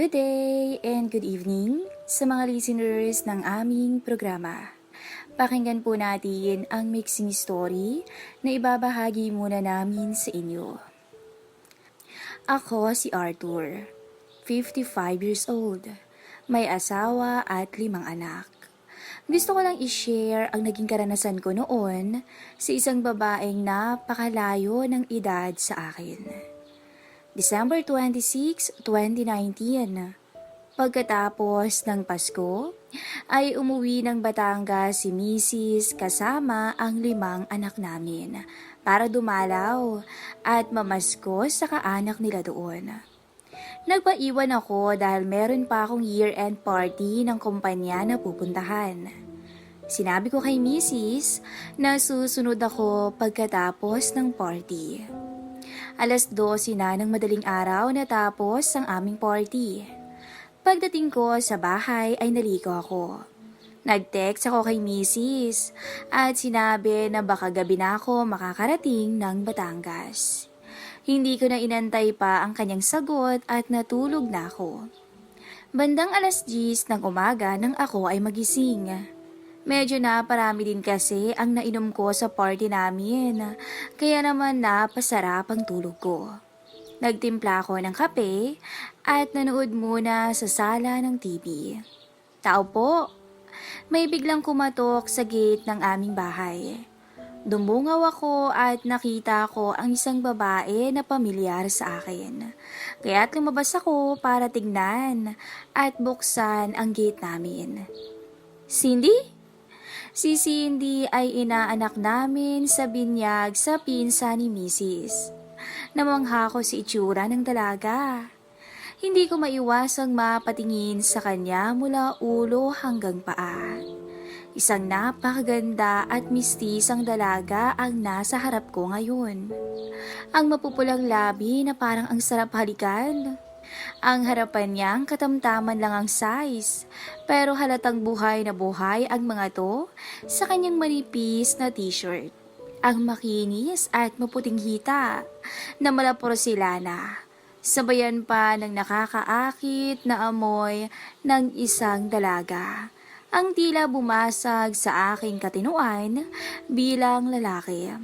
Good day and good evening sa mga listeners ng aming programa. Pakinggan po natin ang mixing story na ibabahagi muna namin sa inyo. Ako si Arthur, 55 years old, may asawa at limang anak. Gusto ko lang i-share ang naging karanasan ko noon sa isang babaeng napakalayo ng edad sa akin. December 26, 2019. Pagkatapos ng Pasko, ay umuwi ng Batangas si Mrs. kasama ang limang anak namin para dumalaw at mamasko sa kaanak nila doon. Nagpaiwan ako dahil meron pa akong year-end party ng kumpanya na pupuntahan. Sinabi ko kay Mrs. na susunod ako pagkatapos ng party. Alas 12 na ng madaling araw natapos ang aming party. Pagdating ko sa bahay ay naliko ako. Nag-text ako kay Mrs. at sinabi na baka gabi na ako makakarating ng Batangas. Hindi ko na inantay pa ang kanyang sagot at natulog na ako. Bandang alas 10 ng umaga nang ako ay magising. Medyo na parami din kasi ang nainom ko sa party namin, kaya naman napasarap ang tulog ko. Nagtimpla ako ng kape at nanood muna sa sala ng TV. Tao po, may biglang kumatok sa gate ng aming bahay. Dumungaw ako at nakita ko ang isang babae na pamilyar sa akin. Kaya't lumabas ako para tignan at buksan ang gate namin. Cindy? Si Cindy ay inaanak namin sa binyag sa pinsa ni Mrs. Namangha ko si itsura ng dalaga. Hindi ko maiwasang mapatingin sa kanya mula ulo hanggang paa. Isang napakaganda at mistisang dalaga ang nasa harap ko ngayon. Ang mapupulang labi na parang ang sarap halikan. Ang harapan niyang katamtaman lang ang size, pero halatang buhay na buhay ang mga to sa kanyang manipis na t-shirt. Ang makinis at maputing hita na malaporsilana. Sabayan pa ng nakakaakit na amoy ng isang dalaga ang tila bumasag sa aking katinuan bilang lalaki.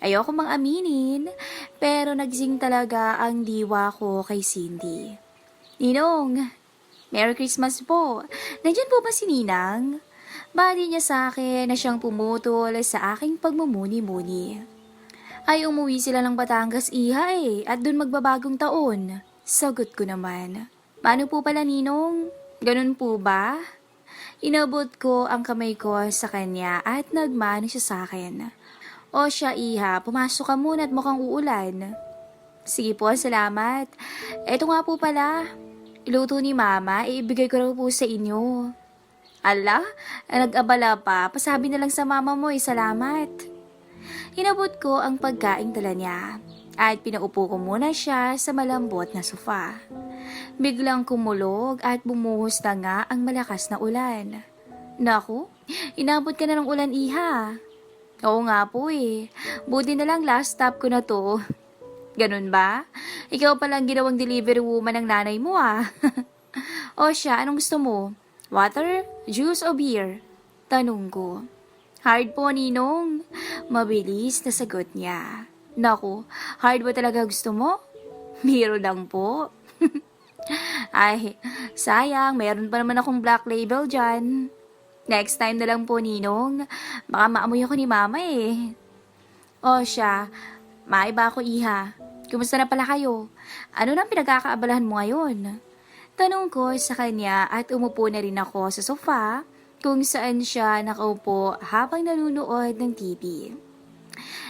Ayoko mang aminin, pero nagsing talaga ang diwa ko kay Cindy. Ninong, Merry Christmas po. Nandyan po ba si Ninang? Bali niya sa akin na siyang pumutol sa aking pagmumuni-muni. Ay umuwi sila ng Batangas iha eh, at dun magbabagong taon. Sagot ko naman. Paano po pala Ninong? Ganun po ba? Inabot ko ang kamay ko sa kanya at nagmano siya sa akin. O siya iha, pumasok ka muna at mukhang uulan. Sige po, salamat. Eto nga po pala, iluto ni mama, iibigay ko raw po sa inyo. Ala, nag-abala pa, pasabi na lang sa mama mo, eh, salamat. Inabot ko ang pagkaing dala niya at pinaupo ko muna siya sa malambot na sofa. Biglang kumulog at bumuhos na nga ang malakas na ulan. Naku, inabot ka na ng ulan iha. Oo nga po eh. Buti na lang last stop ko na to. Ganun ba? Ikaw palang ginawang delivery woman ng nanay mo ah. o siya, anong gusto mo? Water, juice o beer? Tanong ko. Hard po, Ninong. Mabilis na sagot niya. Naku, hard ba talaga gusto mo? Biro lang po. Ay, sayang, meron pa naman akong black label dyan. Next time na lang po, Ninong. Baka maamoy ako ni Mama eh. O siya, maiba ako iha. Kumusta na pala kayo? Ano nang pinagkakaabalahan mo ngayon? Tanong ko sa kanya at umupo na rin ako sa sofa kung saan siya nakaupo habang nanonood ng TV.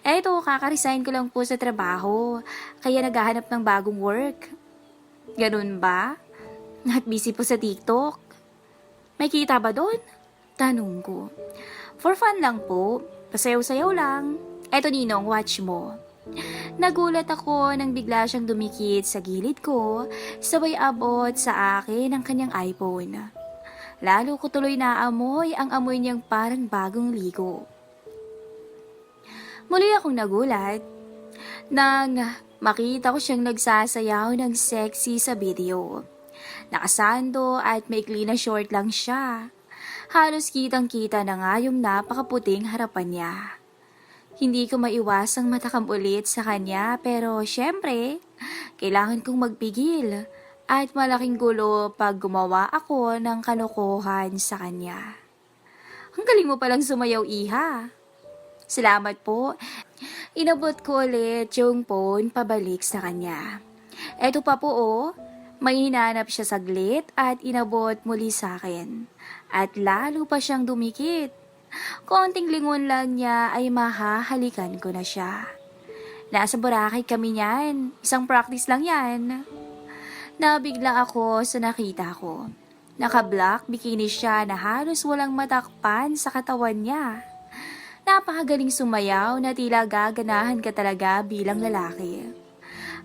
Eto, kakaresign ko lang po sa trabaho, kaya naghahanap ng bagong work. Ganun ba? At busy po sa TikTok? May kita ba doon? Tanong ko. For fun lang po, pasayaw-sayaw lang. Eto Ninong, watch mo. Nagulat ako nang bigla siyang dumikit sa gilid ko, sabay abot sa akin ang kanyang iPhone. Lalo ko tuloy naamoy ang amoy niyang parang bagong ligo. Muli akong nagulat nang makita ko siyang nagsasayaw ng sexy sa video. Nakasando at maikli na short lang siya. Halos kitang-kita na nga yung napakaputing harapan niya. Hindi ko maiwasang matakam ulit sa kanya pero syempre, kailangan kong magpigil at malaking gulo pag gumawa ako ng kalokohan sa kanya. Ang galing mo palang sumayaw, Iha. Salamat po. Inabot ko ulit yung phone pabalik sa kanya. Eto pa po oh, may hinanap siya saglit at inabot muli sa akin. At lalo pa siyang dumikit. Konting lingon lang niya ay mahahalikan ko na siya. Nasa Boracay kami niyan. Isang practice lang yan. Nabigla ako sa nakita ko. Naka-black bikini siya na halos walang matakpan sa katawan niya. Napakagaling sumayaw na tila gaganahan ka talaga bilang lalaki.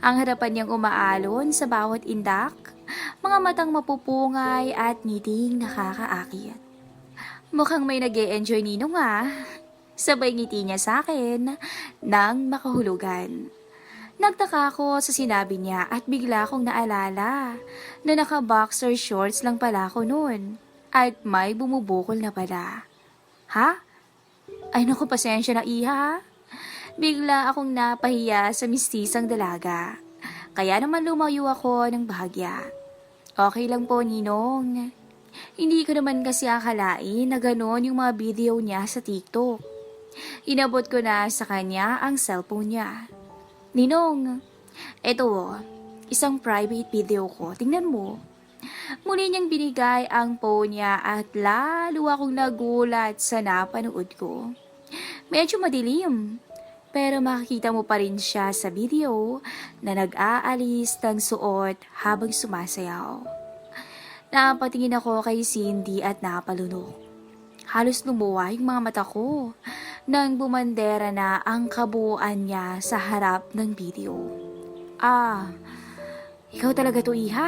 Ang harapan niyang umaalon sa bawat indak, mga matang mapupungay at ngiting nakakaakit. Mukhang may nag enjoy nino nga. Sabay ngiti niya sa akin nang makahulugan. Nagtaka ako sa sinabi niya at bigla kong naalala na naka-boxer shorts lang pala ako noon at may bumubukol na pala. Ha? Ay naku, pasensya na iha. Bigla akong napahiya sa mistisang dalaga. Kaya naman lumayo ako ng bahagya. Okay lang po, Ninong. Hindi ko naman kasi akalain na gano'n yung mga video niya sa TikTok. Inabot ko na sa kanya ang cellphone niya. Ninong, eto, isang private video ko. Tingnan mo. Muli niyang binigay ang phone niya at lalo akong nagulat sa napanood ko. Medyo madilim, pero makikita mo pa rin siya sa video na nag-aalis ng suot habang sumasayaw. Napatingin ako kay Cindy at napalunok. Halos lumuwa yung mga mata ko nang bumandera na ang kabuuan niya sa harap ng video. Ah, ikaw talaga to, Iha?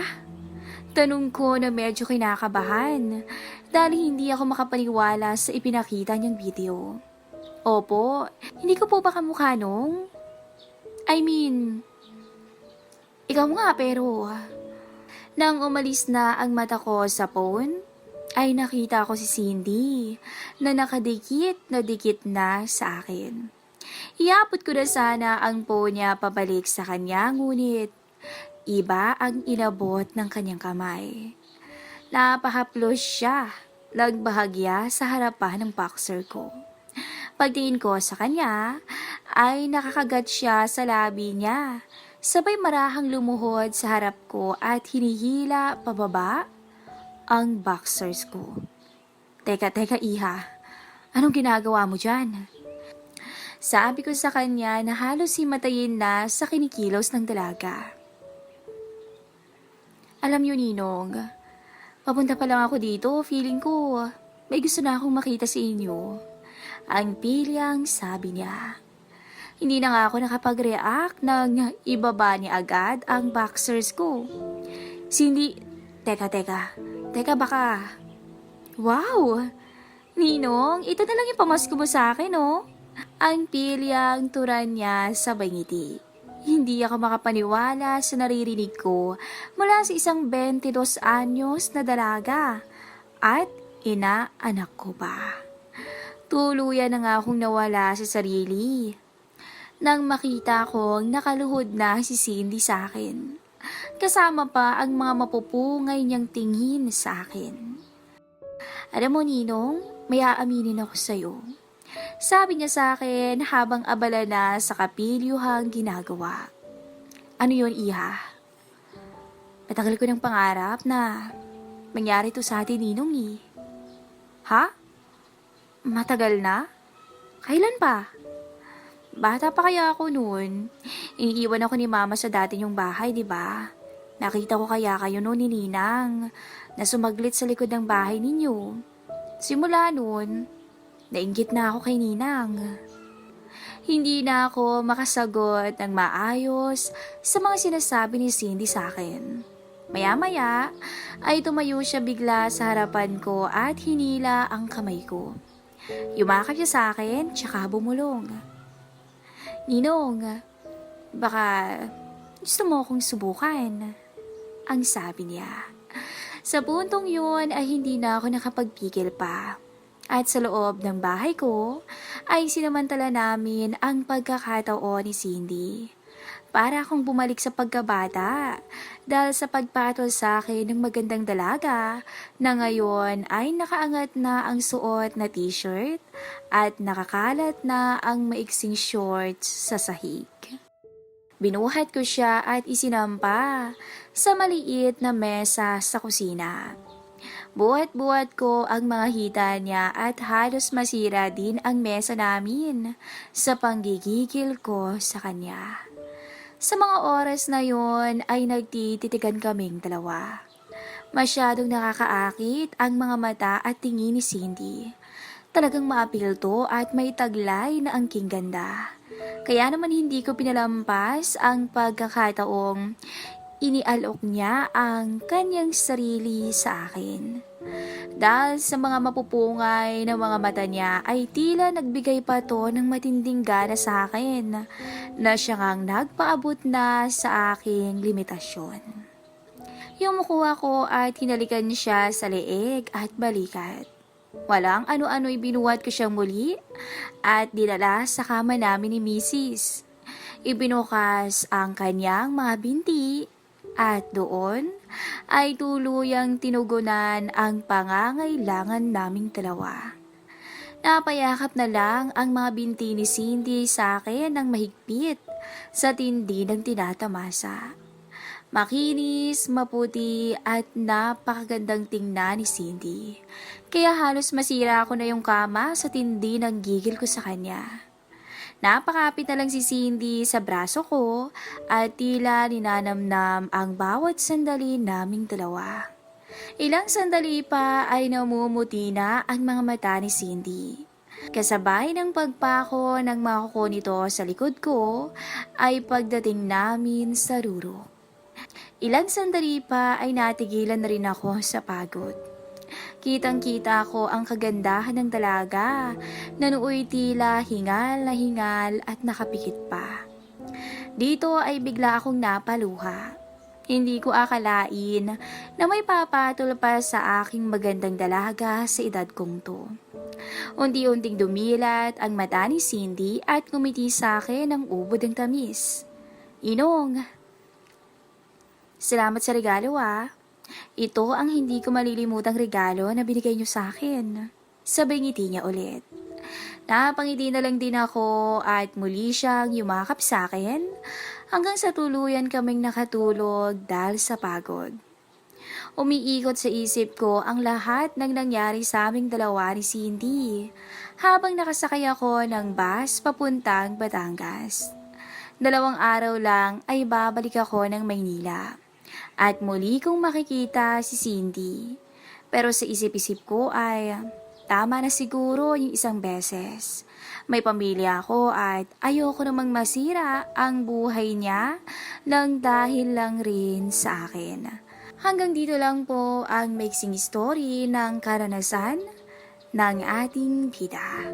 Tanong ko na medyo kinakabahan dahil hindi ako makapaniwala sa ipinakita niyang video. Opo, hindi ko po ba kamukha nung? I mean, ikaw nga pero... Nang umalis na ang mata ko sa phone, ay nakita ko si Cindy na nakadikit na dikit na sa akin. Iapot ko na sana ang phone niya pabalik sa kanya ngunit iba ang inabot ng kanyang kamay. Napahaplos siya, lagbahagya sa harapan ng boxer ko. Pagtingin ko sa kanya, ay nakakagat siya sa labi niya. Sabay marahang lumuhod sa harap ko at hinihila pababa ang boxers ko. Teka, teka, Iha. Anong ginagawa mo dyan? Sabi ko sa kanya na halos himatayin na sa kinikilos ng dalaga. Alam niyo, Ninong, papunta pa lang ako dito, feeling ko may gusto na akong makita sa inyo. Ang pilyang sabi niya. Hindi na nga ako nakapag-react nang ibaba ni agad ang boxers ko. Cindy, teka, teka, teka baka. Wow! Ninong, ito na lang yung pamasko mo sa akin, oh. Ang pilyang turan niya sa ngiti. Hindi ako makapaniwala sa naririnig ko mula sa isang 22 anyos na dalaga at ina-anak ko pa. Tuluyan na nga akong nawala sa sarili. Nang makita kong nakaluhod na si Cindy sa akin. Kasama pa ang mga mapupungay niyang tingin sa akin. Alam mo, Ninong, may aaminin ako sa'yo. Sabi niya sa akin habang abala na sa kapilyuhang ginagawa. Ano yon Iha? Matagal ko ng pangarap na mangyari to sa atin, Ninong eh. Ha? Matagal na? Kailan pa? Bata pa kaya ako noon. Iniiwan ako ni mama sa dati yung bahay, di ba? Nakita ko kaya kayo noon ni Ninang na sumaglit sa likod ng bahay ninyo. Simula noon, nainggit na ako kay Ninang. Hindi na ako makasagot ng maayos sa mga sinasabi ni Cindy sa akin. Maya-maya ay tumayo siya bigla sa harapan ko at hinila ang kamay ko. Yumakap siya sa akin tsaka bumulong. Ninong, baka gusto mo akong subukan. Ang sabi niya. Sa puntong yun ay hindi na ako nakapagpigil pa. At sa loob ng bahay ko ay sinamantala namin ang pagkakataon ni Cindy. Para akong bumalik sa pagkabata dahil sa pagpatol sa akin ng magandang dalaga na ngayon ay nakaangat na ang suot na t-shirt at nakakalat na ang maiksing shorts sa sahig. Binuhat ko siya at isinampa sa maliit na mesa sa kusina. Buhat-buhat ko ang mga hita niya at halos masira din ang mesa namin sa panggigigil ko sa kanya. Sa mga oras na yon ay nagtititigan kaming dalawa. Masyadong nakakaakit ang mga mata at tingin ni Cindy. Talagang maapil to at may taglay na angking ganda. Kaya naman hindi ko pinalampas ang pagkakataong inialok niya ang kanyang sarili sa akin. Dahil sa mga mapupungay ng mga mata niya ay tila nagbigay pa to ng matinding gana sa akin na siya ngang nagpaabot na sa aking limitasyon. Yumuko ako at hinalikan siya sa leeg at balikat. Walang ano-ano'y binuhat ko siyang muli at dinala sa kama namin ni Mrs. Ibinukas ang kanyang mga binti at doon ay tuluyang tinugunan ang pangangailangan naming dalawa. Napayakap na lang ang mga binti ni Cindy sa akin ng mahigpit sa tindi ng tinatamasa. Makinis, maputi at napakagandang tingnan ni Cindy. Kaya halos masira ako na yung kama sa tindi ng gigil ko sa kanya. Napakapit na lang si Cindy sa braso ko at tila ninanamnam ang bawat sandali naming dalawa. Ilang sandali pa ay namumuti na ang mga mata ni Cindy. Kasabay ng pagpako ng mga kuko nito sa likod ko ay pagdating namin sa ruro. Ilang sandali pa ay natigilan na rin ako sa pagod. Kitang-kita ko ang kagandahan ng dalaga na nooy tila hingal na hingal at nakapikit pa. Dito ay bigla akong napaluha. Hindi ko akalain na may papatol pa sa aking magandang dalaga sa edad kong to. Unti-unting dumilat ang mata ni Cindy at ngumiti sa akin ng ubod ng tamis. Inong, salamat sa regalo ah. Ito ang hindi ko malilimutang regalo na binigay niyo sa akin. Sabay ngiti niya ulit. Napangiti na lang din ako at muli siyang yumakap sa akin hanggang sa tuluyan kaming nakatulog dahil sa pagod. Umiikot sa isip ko ang lahat ng nangyari sa aming dalawa ni Cindy habang nakasakay ako ng bus papuntang Batangas. Dalawang araw lang ay babalik ako ng Maynila at muli kong makikita si Cindy. Pero sa isip-isip ko ay tama na siguro yung isang beses. May pamilya ako at ayoko namang masira ang buhay niya lang dahil lang rin sa akin. Hanggang dito lang po ang mixing story ng karanasan ng ating bida.